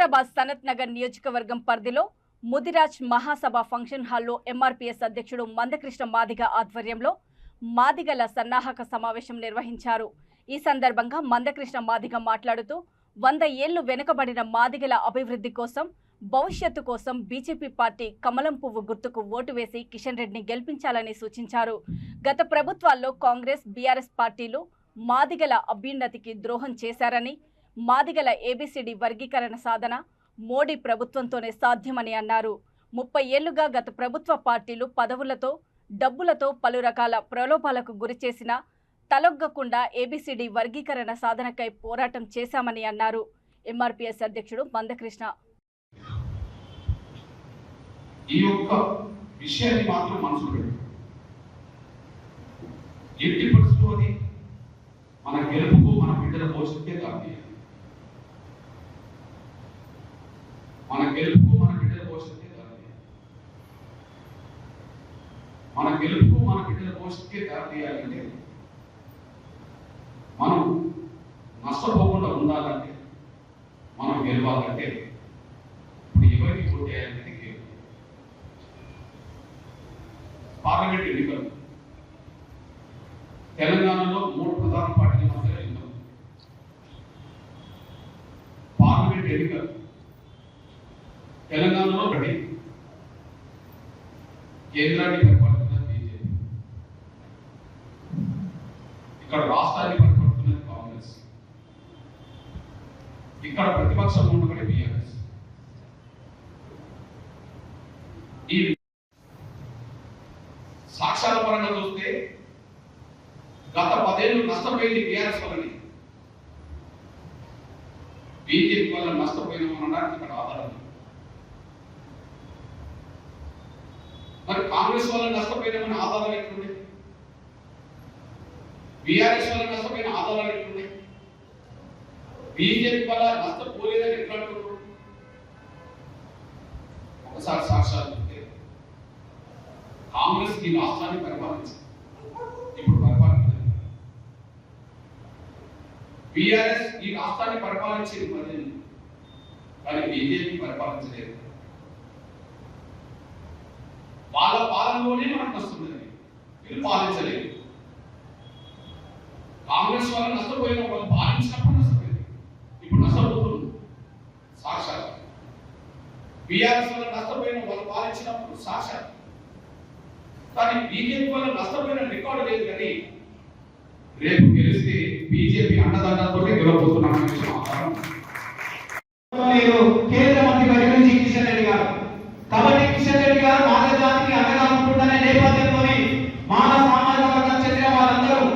సికింద్రాబాద్ సనత్ నగర్ నియోజకవర్గం పరిధిలో ముదిరాజ్ మహాసభ ఫంక్షన్ హాల్లో ఎంఆర్పీఎస్ అధ్యక్షుడు మందకృష్ణ మాదిగ ఆధ్వర్యంలో మాదిగల సన్నాహక సమావేశం నిర్వహించారు. ఈ సందర్భంగా మందకృష్ణ మాదిగ మాట్లాడుతూ వంద ఏళ్ళు వెనుకబడిన మాదిగల అభివృద్ధి కోసం భవిష్యత్తు కోసం బీజేపీ పార్టీ కమలం పువ్వు గుర్తుకు ఓటు వేసి కిషన్ రెడ్డిని గెలిపించాలని సూచించారు. గత ప్రభుత్వాల్లో కాంగ్రెస్ బీఆర్ఎస్ పార్టీలు మాదిగల అభ్యున్నతికి ద్రోహం చేశారని మాదిగల ఏబిసిడి వర్గీకరణ సాధన మోడీ ప్రభుత్వంతోనే సాధ్యమని అన్నారు. ముప్పై ఏళ్ళుగా గత ప్రభుత్వ పార్టీలు పదవులతో డబ్బులతో పలు రకాల ప్రలోభాలకు గురిచేసిన తలొగ్గకుండా ఏబిసిడి వర్గీకరణ సాధనకై పోరాటం చేశామని అన్నారు. ఎంఆర్పీఎస్ అధ్యక్షుడు మందకృష్ణ. ఈ యొక్క విషయాన్ని మాత్రం మనసులో ఎట్టి పరిస్థితులు మన గెలుపుకు మన బిడ్డల భవిష్యత్తే కాదు మన గెలుపు మన బిడ్డల భవిష్యత్తే మన గెలుపుకు మన బిడ్డల భవిష్యత్తే దారితీయాలంటే మనం నష్టపోకుండా ఉండాలంటే మనం గెలవాలంటే ఇప్పుడు ఎవరికి ఓటేయాలనేది గెలుపు పార్లమెంట్ ఎన్నికలు. తెలంగాణలో మూడు ప్రధాన పార్టీల మధ్య ఎన్నికలు. పార్లమెంట్ ఎన్నికలు. తెలంగాణలో ఒకటి. కేంద్రాన్ని పరిపాలిస్తున్నది బీజేపీ. ఇక్కడ రాష్ట్రాన్ని పరిపాలిస్తున్నది కాంగ్రెస్. ఇక్కడ ప్రతిపక్షం ఉన్నది బీఆర్ఎస్. ఈ సాక్ష్యాల పరంగా చూస్తే గత పదేళ్ళు నష్టపోయింది బీఆర్ఎస్ వలని బీజేపీ వల్ల నష్టపోయిన అనడానికి ఇక్కడ ఆధారం మరి కాంగ్రెస్ వల్ల నష్టపోయిన ఆధారాలు ఎట్లుండే బీఆర్ఎస్ వల్ల నష్టపోయిన ఆధారాలు ఎట్లుండే బీజేపీ వల్ల నష్టపోలేదని ఎట్లా అంటున్నారు ఒకసారి సాక్షాత్ చూస్తే కాంగ్రెస్ ఈ రాష్ట్రాన్ని పరిపాలించింది. ఇప్పుడు పరిపాలించలేదు. బీఆర్ఎస్ ఈ రాష్ట్రాన్ని పరిపాలించింది మరి కానీ బీజేపీ పరిపాలించలేదు. వాళ్ళ పాలనలోనే మనకు వస్తుంది వీళ్ళు పాలించలేదు. కాంగ్రెస్ వల్ల నష్టపోయిన వాళ్ళు పాలించినప్పుడు నష్టపోయింది. ఇప్పుడు నష్టపోతుంది సాక్షాత్. బీఆర్ఎస్ వల్ల నష్టపోయిన వాళ్ళు పాలించినప్పుడు సాక్షాత్. కానీ బీజేపీ వల్ల నష్టపోయిన రికార్డు లేదు కానీ రేపు గెలిస్తే బీజేపీ అండదండలతో గెలవబోతున్నాం అనే విషయం